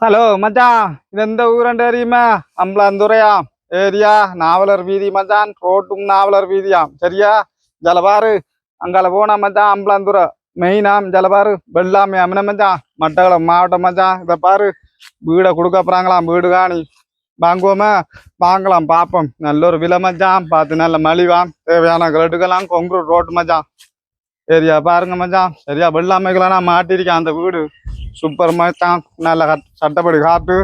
Hello மச்சான் இது எந்த ஊரண்டு தெரியுமா அம்பலாந்துறையா ஏரியா நாவலர் வீதி மச்சான் ரோட்டும் நாவலர் வீதியாம் சரியா ஜலபாரு அங்கால போனா மச்சான் அம்பலாந்துறை மெயினாம் ஜலபாரு வெள்ளாமே அம்மன மச்சான் மட்டக்களம் மாவட்டம் மச்சான் இதை பாரு வீடை கொடுக்க போறாங்களாம் வீடு காணி வாங்குவோமா வாங்கலாம் பார்ப்போம் நல்ல ஒரு விலை மச்சான் பார்த்து நல்ல மலிவாம் தேவையான கிரெட்டுக்கெல்லாம் கொங்குரு ரோட்டு மச்சான் ஏரியா பாருங்க மச்சான். சரியா? வெள்ளாமைக்கெல்லாம் நான் மாட்டிருக்கேன் அந்த வீடு. சூப்பர் மச்சான் நல்ல சட்டப்படி காட்டு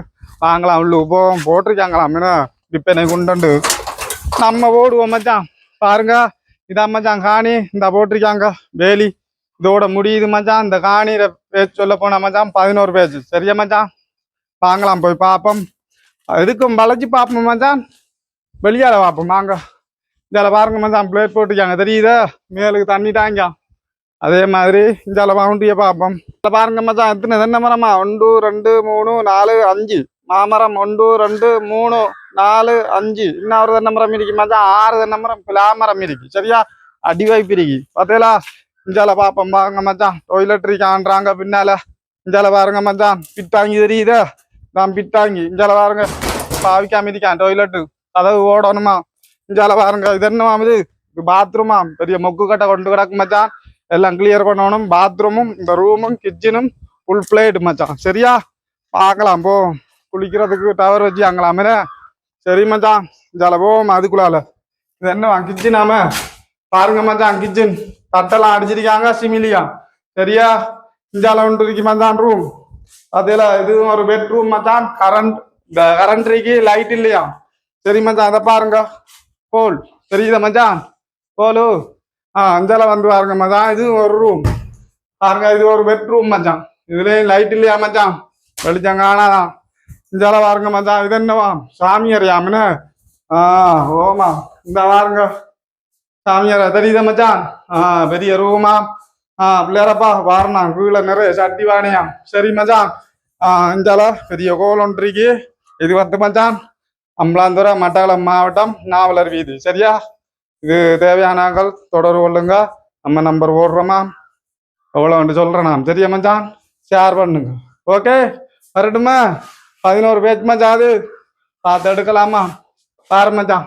வாங்கலாம் உள்ளுக்கு போவோம். போட்டிருக்காங்களாம். மீன விற்பனை கொண்டு நம்ம ஓடுவோம் மச்சான். பாருங்க. இதான் மச்சான் காணி. இந்த போட்டிருக்காங்க. வேலி. இதோட முடியுது மச்சான். இந்த காணியில பேச்சு சொல்ல போனா மச்சான் பதினோரு பேஜ் சரியா மச்சான்? வாங்கலாம் போய் பார்ப்போம் எதுக்கும் வளைச்சு பார்ப்போம் மச்சான். வெளியால பார்ப்போம் வாங்க. இதில் பாருங்க மச்சான். பிளேட் போட்டிருக்காங்க. தெரியுதா? மேலுக்கு தண்ணி தாங்க அதே மாதிரி இந்தால பவுண்டிய பார்ப்போம் இதில் பாருங்க மச்சான் எத்தனை தென்னை மரமா? ஒன்று ரெண்டு மூணு நாலு அஞ்சு. மாமரம் ஒன்று ரெண்டு மூணு நாலு அஞ்சு. இன்னும் ஒரு தென்னை மரம் இருக்கு மச்சான் ஆறு தென்னை மரம் பிளாமரம் இருக்கு. சரியா? அடி வாய்ப்பு இருக்கு பார்த்தீங்களா இஞ்சால பார்ப்போம் பாருங்க மச்சான் டொய்லெட் இருக்கான்றாங்க பின்னால. இஞ்சால பாருங்க மச்சான் பிட்டாங்கி தெரியுதா? நான் பிட்டாங்கி. இஞ்சால பாருங்க. பாவிக்காம இருக்கான் டொய்லெட்டு அதாவது ஓடணுமா? இஞ்சால பாருங்க. இது என்னமா இது? இது பாத்ரூமா பெரிய மொக்கு கட்டை கொண்டு கிடக்கு மச்சான் எல்லாம் கிளியர் பண்ணணும். பாத்ரூமும் இந்த ரூமும் கிச்சனும் ஃபுல் பிளேட் மச்சான். சரியா? பார்க்கலாம் போ. குளிக்கிறதுக்கு டவர் வச்சு அங்கலாமே சரி மச்சான். இதால போவோம் அதுக்குள்ளால. இது என்ன கிச்சனாம பாருங்க மச்சான் கிச்சன் தட்டெல்லாம் அடிச்சிருக்காங்க சிமிலியா. சரியா? இந்தால ஒன்று இருக்கு மச்சான் ரூம் அதுல இதுவும் ஒரு பெட்ரூம் மச்சான். கரண்ட் இந்த கரண்ட் இருக்கு லைட் இல்லையா? சரி மச்சான் அதை பாருங்க. போல். தெரியுதா மச்சான்? போலு. ஆ அஞ்சால வந்து பாருங்க மச்சான். இது ஒரு ரூம் பாருங்க இது ஒரு பெட்ரூம் மச்சான். இதுலயும் லைட் இல்லையா மச்சான்? வெளிச்சம் காணாதான் இஞ்சால பாருங்க மச்சான். இது என்னவா? சாமியார் யாமனு ஆ ஓமா. இந்த பாருங்க. சாமியார் தெரியுதா மச்சான்? ஆ பெரிய ரூமா ஆ? பிள்ளையாரப்பா வாரணா கீழே நிறைய சட்டி வாணியா சரி மச்சான். ஆ இஞ்சால பெரிய கோல் இது வந்து மச்சான் அம்பலாந்துறை மட்டக்களம் மாவட்டம் நாவலர் வீதி. சரியா? இது தேவையானாங்கள் தொடர்பு கொள்ளுங்க. நம்ம நம்பர் ஓடுறோமா எவ்வளோன்ட்டு சொல்கிறேன் நான். சரியா மச்சான்? ஷேர் பண்ணுங்க. ஓகே வரட்டுமா? பதினோரு பேஜ் மச்சான் அது. பார்த்து எடுக்கலாமா? பாரு மச்சான்.